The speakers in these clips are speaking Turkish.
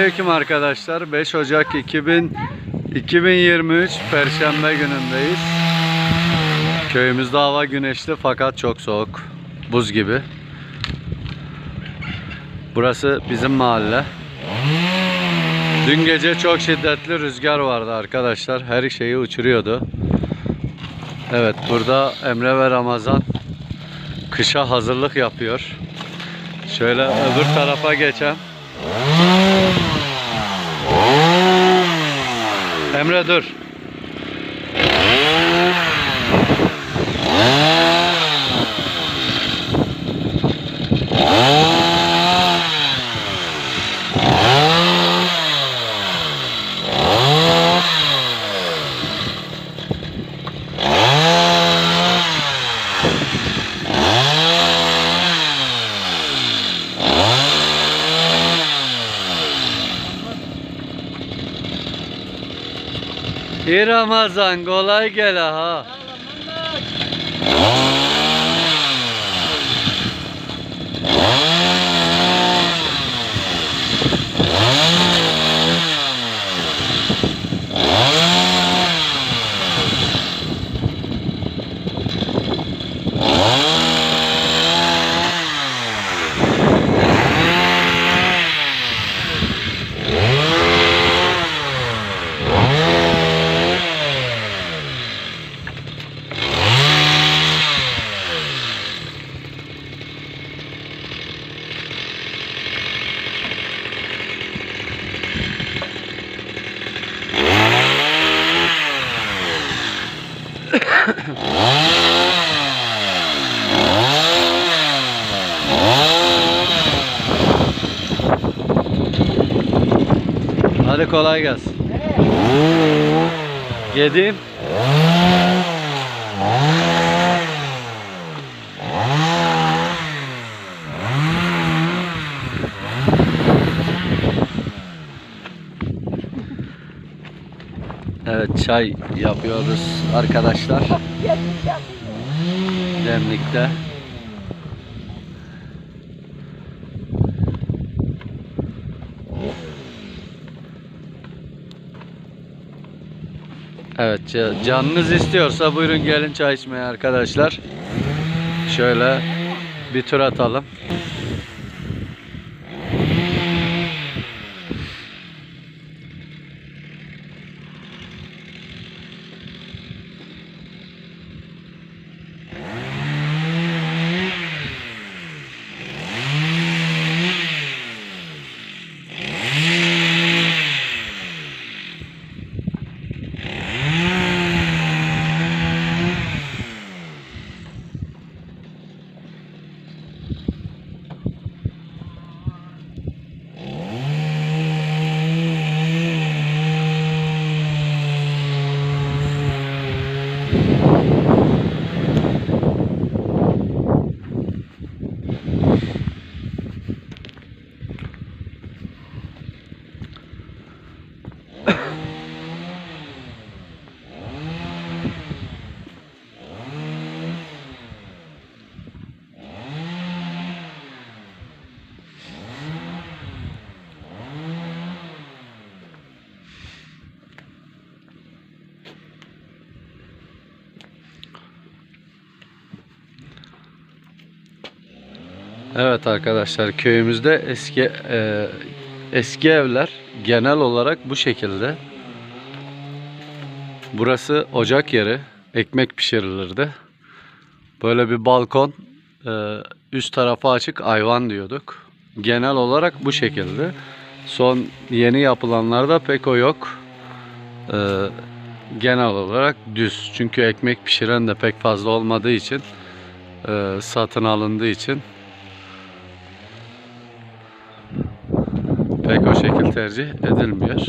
Selamünaleyküm arkadaşlar. 5 Ocak 2000 2023 Perşembe günündeyiz. Köyümüzde hava güneşli fakat çok soğuk. Buz gibi. Burası bizim mahalle. Dün gece çok şiddetli rüzgar vardı arkadaşlar. Her şeyi uçuruyordu. Evet burada Emre ve Ramazan kışa hazırlık yapıyor. Şöyle öbür tarafa geçen. Emre dur. İyi Ramazan kolay gele ha. Hadi kolay gelsin. Yedim. Çay yapıyoruz arkadaşlar. Demlikte. Evet ca- canınız istiyorsa buyurun gelin çay içmeye arkadaşlar. Şöyle bir tur atalım. Evet arkadaşlar köyümüzde eski e, eski evler genel olarak bu şekilde. Burası ocak yeri. Ekmek pişirilirdi. Böyle bir balkon e, üst tarafı açık ayvan diyorduk. Genel olarak bu şekilde. Son yeni yapılanlarda pek o yok. E, genel olarak düz. Çünkü ekmek pişiren de pek fazla olmadığı için e, satın alındığı için pek o şekil tercih edilmiyor.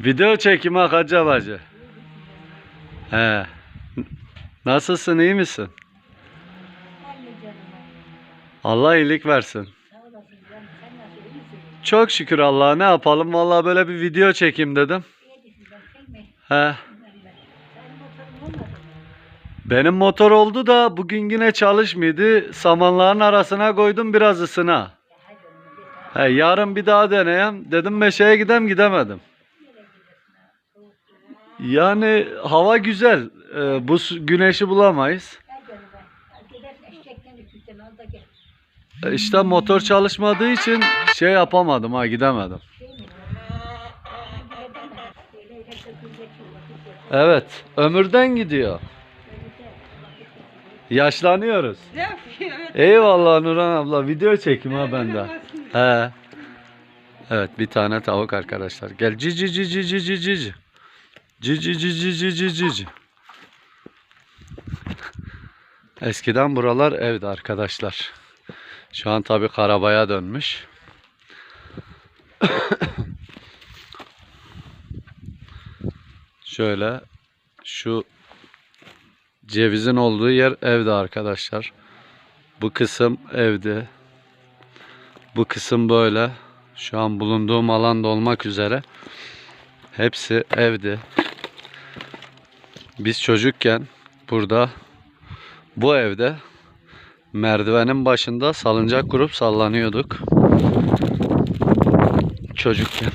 Video çekimi Hacı Bacı. He. Nasılsın iyi misin? Allah iyilik versin. Çok şükür Allah'a ne yapalım vallahi böyle bir video çekeyim dedim. He. Benim motor oldu da bugün yine çalışmıyordu. Samanların arasına koydum biraz ısına. He, yarın bir daha deneyeyim. Dedim meşeye gidem gidemedim. Nereye gidiyorsun ha? Soğuk soğuk. Yani hava güzel. Ee, bu güneşi bulamayız. İşte motor çalışmadığı için şey yapamadım ha gidemedim. Evet ömürden gidiyor. Yaşlanıyoruz. Eyvallah Nurhan abla video çekim ha bende. He. Evet bir tane tavuk arkadaşlar. Gel cici cici cici cici. Cici cici cici cici. Eskiden buralar evdi arkadaşlar. Şu an tabi karabaya dönmüş. Şöyle şu cevizin olduğu yer evde arkadaşlar. Bu kısım evde. Bu kısım böyle. Şu an bulunduğum alanda olmak üzere. Hepsi evde. Biz çocukken burada bu evde merdivenin başında salıncak kurup sallanıyorduk. Çocukken.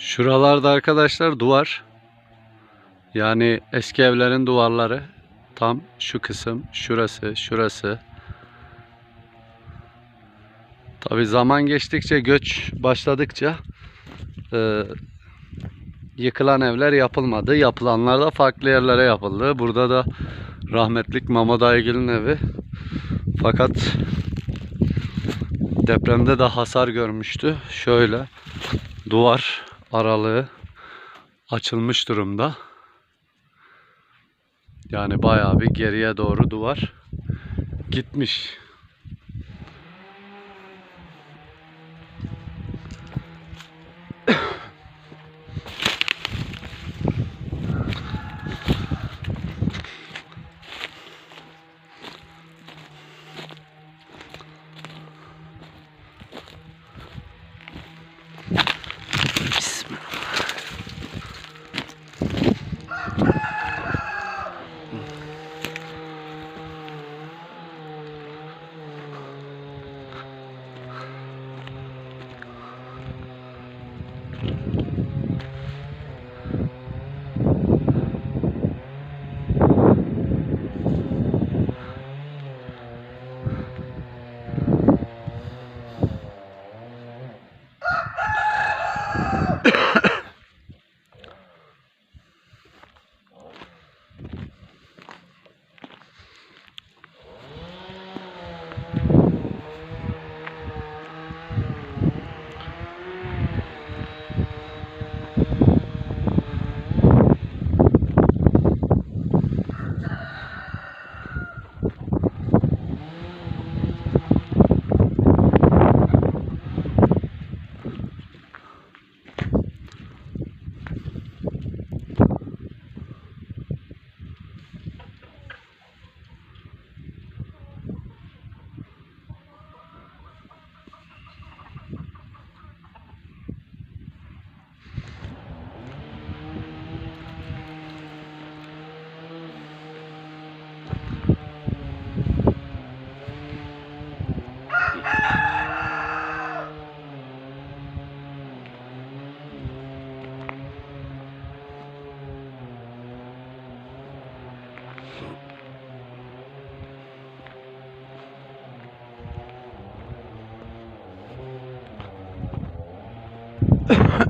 Şuralarda arkadaşlar duvar. Yani eski evlerin duvarları. Tam şu kısım, şurası, şurası. Tabi zaman geçtikçe, göç başladıkça e, yıkılan evler yapılmadı. Yapılanlar da farklı yerlere yapıldı. Burada da rahmetlik Mama Daygil'in evi. Fakat depremde de hasar görmüştü. Şöyle duvar aralığı açılmış durumda. Yani bayağı bir geriye doğru duvar gitmiş. ます。